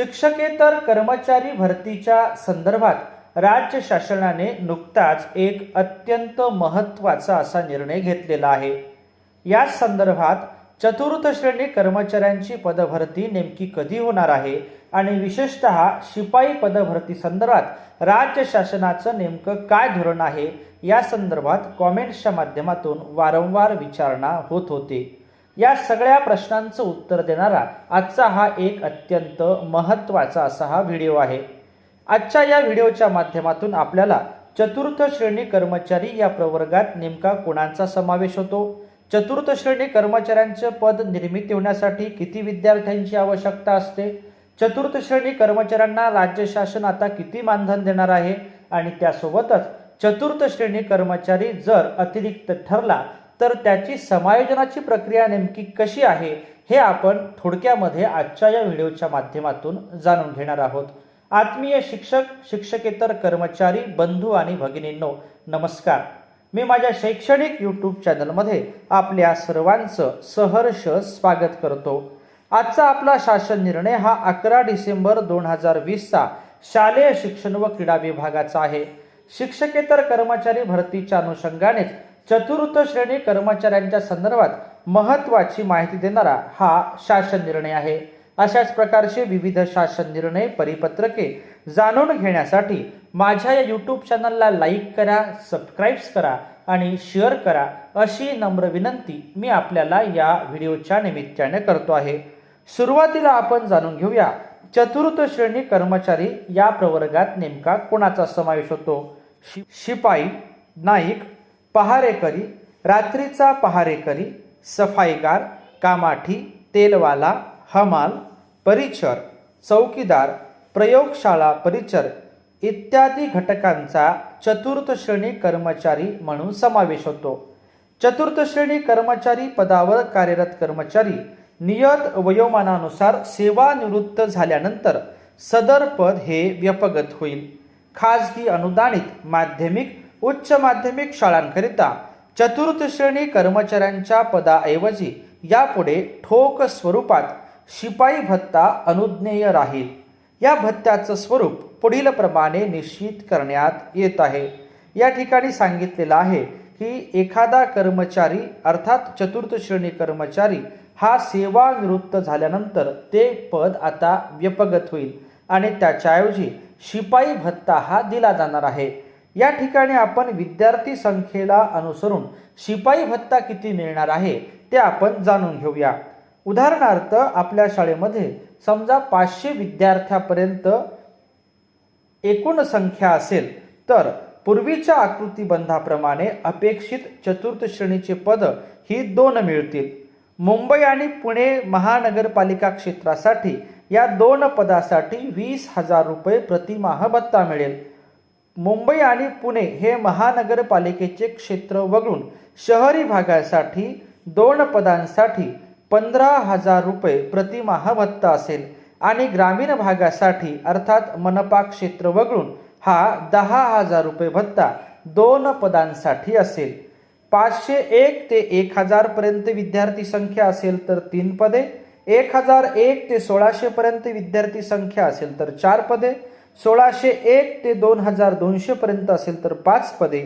शिक्षकेतर कर्मचारी भरतीच्या संदर्भात राज्य शासनाने नुकताच एक अत्यंत महत्त्वाचा असा निर्णय घेतलेला आहे. या संदर्भात चतुर्थ श्रेणी कर्मचाऱ्यांची पदभरती नेमकी कधी होणार आहे आणि विशेषतः शिपाई पदभरती संदर्भात राज्य शासनाचं नेमकं काय धोरण आहे या संदर्भात कॉमेंट्सच्या माध्यमातून वारंवार विचारणा होत होती. या सगळ्या प्रश्नांचं उत्तर देणारा आजचा हा एक अत्यंत महत्त्वाचा असा हा व्हिडिओ आहे. आजच्या या व्हिडिओच्या माध्यमातून आपल्याला चतुर्थ श्रेणी कर्मचारी या प्रवर्गात नेमका कोणाचा समावेश होतो? चतुर्थ श्रेणी कर्मचाऱ्यांचे पद निर्मिती होण्यासाठी किती विद्यार्थ्यांची आवश्यकता असते? चतुर्थ श्रेणी कर्मचाऱ्यांना राज्य शासन आता किती मानधन देणार आहे? आणि त्यासोबतच चतुर्थ श्रेणी कर्मचारी जर अतिरिक्त ठरला तर त्याची समायोजनाची प्रक्रिया नेमकी कशी आहे हे आपण थोडक्यामध्ये आजच्या या व्हिडिओच्या माध्यमातून जाणून घेणार आहोत. आत्मीय शिक्षक शिक्षकेतर कर्मचारी बंधू आणि भगिनींनो नमस्कार. मी माझ्या शैक्षणिक यूट्यूब चॅनलमध्ये आपल्या सर्वांचं सहर्ष स्वागत करतो. आजचा आपला शासन निर्णय हा अकरा डिसेंबर दोन हजार वीसचा शालेय शिक्षण व क्रीडा विभागाचा आहे. शिक्षकेतर कर्मचारी भरतीच्या अनुषंगानेच चतुर्थ श्रेणी कर्मचाऱ्यांच्या संदर्भात महत्त्वाची माहिती देणारा हा शासन निर्णय आहे. अशाच प्रकारचे विविध शासन निर्णय परिपत्रके जाणून घेण्यासाठी माझ्या या यूट्यूब चॅनलला लाईक करा सबस्क्राईब्स करा आणि शेअर करा अशी नम्र विनंती मी आपल्याला या व्हिडिओच्या निमित्ताने करतो आहे. सुरुवातीला आपण जाणून घेऊया चतुर्थ श्रेणी कर्मचारी या प्रवर्गात नेमका कोणाचा समावेश होतो? शि शिपाई नाईक पहारेकरी रात्रीचा पहारेकरी सफाईगार कामाठी तेलवाला हमाल परिचर चौकीदार प्रयोगशाळा परिचर इत्यादी घटकांचा चतुर्थ श्रेणी कर्मचारी म्हणून समावेश होतो. चतुर्थ श्रेणी कर्मचारी पदावर कार्यरत कर्मचारी नियत वयोमानानुसार सेवानिवृत्त झाल्यानंतर सदर पद हे व्यपगत होईल. खाजगी अनुदानित माध्यमिक उच्च माध्यमिक शाळांकरिता चतुर्थ श्रेणी कर्मचाऱ्यांच्या पदाऐवजी यापुढे ठोक स्वरूपात शिपाई भत्ता अनुज्ञेय राहील. या भत्त्याचं स्वरूप पुढील प्रमाणे निश्चित करण्यात येत आहे. या ठिकाणी सांगितलेलं आहे की एखादा कर्मचारी अर्थात चतुर्थ श्रेणी कर्मचारी हा सेवानिवृत्त झाल्यानंतर ते पद आता व्यपगत होईल आणि त्याच्याऐवजी शिपाई भत्ता हा दिला जाणार आहे. या ठिकाणी आपण विद्यार्थी संख्येला अनुसरून शिपाई भत्ता किती मिळणार आहे ते आपण जाणून घेऊया. उदाहरणार्थ आपल्या शाळेमध्ये समजा पाचशे विद्यार्थ्यापर्यंत एकूण संख्या असेल तर पूर्वीच्या आकृतीबंधाप्रमाणे अपेक्षित चतुर्थ श्रेणीचे पद ही दोन मिळतील. मुंबई आणि पुणे महानगरपालिका क्षेत्रासाठी या दोन पदासाठी वीस हजार रुपये प्रतिमाह भत्ता मिळेल. मुंबई आणि पुणे हे महानगरपालिकेचे क्षेत्र वगळून शहरी भागासाठी दोन पदांसाठी पंधरा हजार रुपये प्रतिमाह भत्ता असेल आणि ग्रामीण भागासाठी अर्थात मनपा क्षेत्र वगळून हा दहा हजार रुपये भत्ता दोन पदांसाठी असेल. पाचशे एक ते एक हजारपर्यंत विद्यार्थी संख्या असेल तर तीन पदे एक हजार एक ते सोळाशे पर्यंत विद्यार्थी संख्या असेल तर चार पदे सोळाशे एक ते दोन हजार दोनशे पर्यंत असेल तर पाच पदे.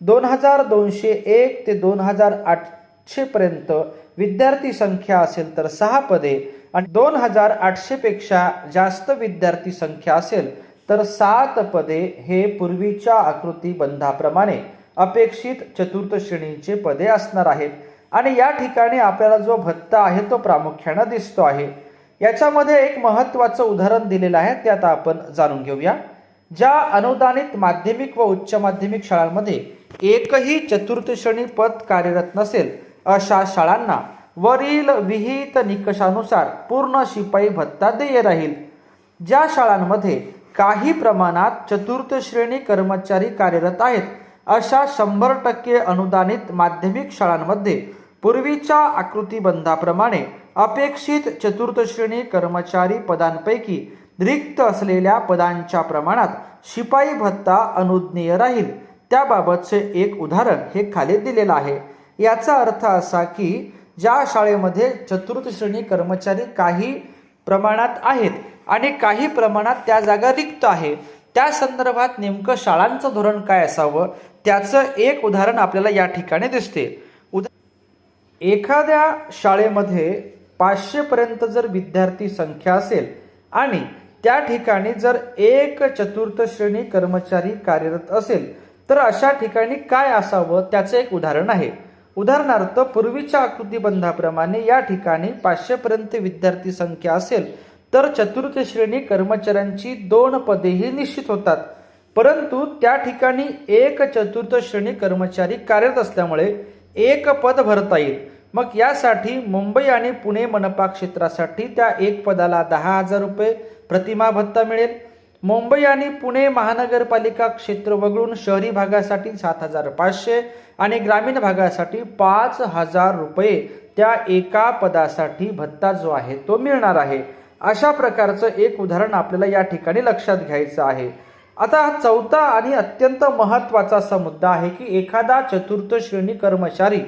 दोन हजार दोनशे एक ते दोन हजार आठशे पर्यंत विद्यार्थी संख्या असेल तर सहा पदे. आणि दोन हजार आठशेपेक्षा जास्त विद्यार्थी संख्या असेल तर सात पदे हे पूर्वीच्या आकृती बंधाप्रमाणे अपेक्षित चतुर्थ श्रेणींचे पदे असणार आहेत. आणि या ठिकाणी आपल्याला जो भत्ता आहे तो प्रामुख्यानं दिसतो आहे. याच्यामध्ये एक महत्त्वाचं उदाहरण दिलेलं आहे ते आता आपण जाणून घेऊया. ज्या अनुदानित माध्यमिक व उच्च माध्यमिक शाळांमध्ये एकही चतुर्थ श्रेणी पद कार्यरत नसेल अशा शाळांना वरील विहित निकषानुसार पूर्ण शिपाई भत्ता देय राहील. ज्या शाळांमध्ये काही प्रमाणात चतुर्थ श्रेणी कर्मचारी कार्यरत आहेत अशा शंभर टक्के अनुदानित माध्यमिक शाळांमध्ये पूर्वीच्या आकृतीबंधाप्रमाणे अपेक्षित चतुर्थश्रेणी कर्मचारी पदांपैकी रिक्त असलेल्या पदांच्या प्रमाणात शिपाई भत्ता अनुज्ञेय राहील. त्याबाबतचे एक उदाहरण हे खाली दिलेलं आहे. याचा अर्थ असा की ज्या शाळेमध्ये चतुर्थ श्रेणी कर्मचारी काही प्रमाणात आहेत आणि काही प्रमाणात त्या जागा रिक्त आहे त्या संदर्भात नेमकं शाळांचं धोरण काय असावं? त्याचं एक उदाहरण आपल्याला या ठिकाणी दिसते. एखाद्या शाळेमध्ये पाचशेपर्यंत जर विद्यार्थी संख्या असेल आणि त्या ठिकाणी जर एक चतुर्थ श्रेणी कर्मचारी कार्यरत असेल तर अशा ठिकाणी काय असावं त्याचं एक उदाहरण आहे. उदाहरणार्थ पूर्वीच्या आकृतीबंधाप्रमाणे या ठिकाणी पाचशेपर्यंत विद्यार्थी संख्या असेल तर चतुर्थ श्रेणी कर्मचाऱ्यांची दोन पदेही निश्चित होतात. परंतु त्या ठिकाणी एक चतुर्थ श्रेणी कर्मचारी कार्यरत असल्यामुळे एक पद भरता येईल. मग यासाठी मुंबई आणि पुणे मनपा क्षेत्रासाठी त्या एक पदाला दहा हजार रुपये प्रतिमा भत्ता मिळेल. मुंबई आणि पुणे महानगरपालिका क्षेत्र वगळून शहरी भागासाठी सात हजार पाचशे आणि ग्रामीण भागासाठी पाच हजार रुपये त्या एका पदासाठी भत्ता जो आहे तो मिळणार आहे. अशा प्रकारचं एक उदाहरण आपल्याला या ठिकाणी लक्षात घ्यायचं आहे. आता हा चौथा आणि अत्यंत महत्त्वाचा असा मुद्दा आहे की एखादा चतुर्थ श्रेणी कर्मचारी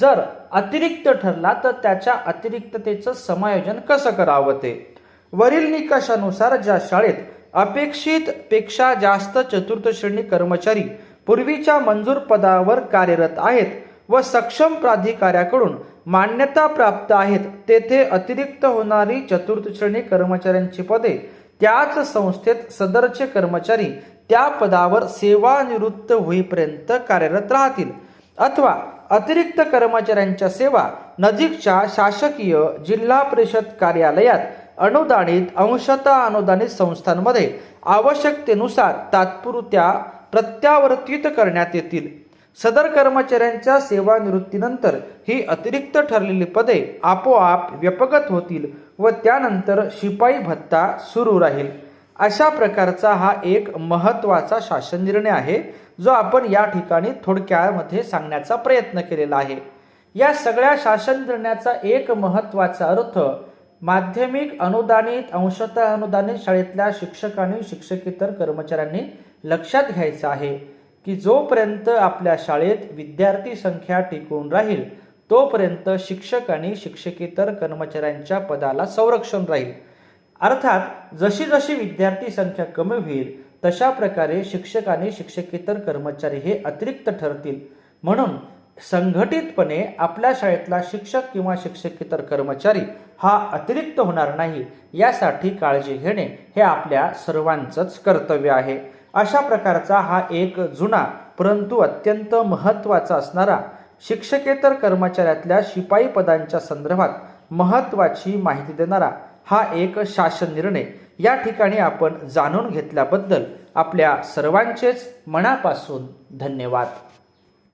जर अतिरिक्त ठरला तर त्याच्या अतिरिक्ततेचं समायोजन कसं करावं ते? वरील निकषानुसार ज्या शाळेत अपेक्षित पेक्षा जास्त चतुर्थ श्रेणी कर्मचारी पूर्वीच्या मंजूर पदावर कार्यरत आहेत व सक्षम प्राधिकाऱ्याकडून मान्यता प्राप्त आहेत तेथे अतिरिक्त होणारी चतुर्थ श्रेणी कर्मचाऱ्यांची पदे त्याच संस्थेत सदरचे कर्मचारी त्या पदावर सेवानिवृत्त होईपर्यंत कार्यरत राहतील. अथवा अतिरिक्त कर्मचाऱ्यांच्या सेवा नजीकच्या शासकीय जिल्हा परिषद कार्यालयात अनुदानित अंशतः अनुदानित संस्थांमध्ये आवश्यकतेनुसार तात्पुरत्या प्रत्यावर्तित करण्यात येतील. सदर कर्मचाऱ्यांच्या सेवानिवृत्तीनंतर ही अतिरिक्त ठरलेली पदे आपोआप व्यपगत होतील व त्यानंतर शिपाई भत्ता सुरू राहील. अशा प्रकारचा हा एक महत्त्वाचा शासन निर्णय आहे जो आपण या ठिकाणी थोडक्यामध्ये सांगण्याचा प्रयत्न केलेला आहे. या सगळ्या शासन निर्णयाचा एक महत्त्वाचा अर्थ माध्यमिक अनुदानित अंशतः अनुदानित शाळेतल्या शिक्षकांनी शिक्षकेतर कर्मचाऱ्यांनी लक्षात घ्यायचं आहे की जोपर्यंत आपल्या शाळेत विद्यार्थी संख्या टिकून राहील तोपर्यंत शिक्षक आणि शिक्षकेतर कर्मचाऱ्यांच्या पदाला संरक्षण राहील. अर्थात जशी जशी विद्यार्थी संख्या कमी होईल तशा प्रकारे शिक्षक आणि शिक्षकेतर कर्मचारी हे अतिरिक्त ठरतील. म्हणून संघटितपणे आपल्या शाळेतला शिक्षक किंवा शिक्षकेतर कर्मचारी हा अतिरिक्त होणार नाही यासाठी काळजी घेणे हे आपल्या सर्वांचंच कर्तव्य आहे. अशा प्रकारचा हा एक जुना परंतु अत्यंत महत्त्वाचा असणारा शिक्षकेतर कर्मचाऱ्यातल्या शिपाई पदांच्या संदर्भात महत्त्वाची माहिती देणारा हा एक शासन निर्णय. या ठिकाणी आपण जाणून घेतल्याबद्दल आपल्या सर्वांचेच मनापासून धन्यवाद.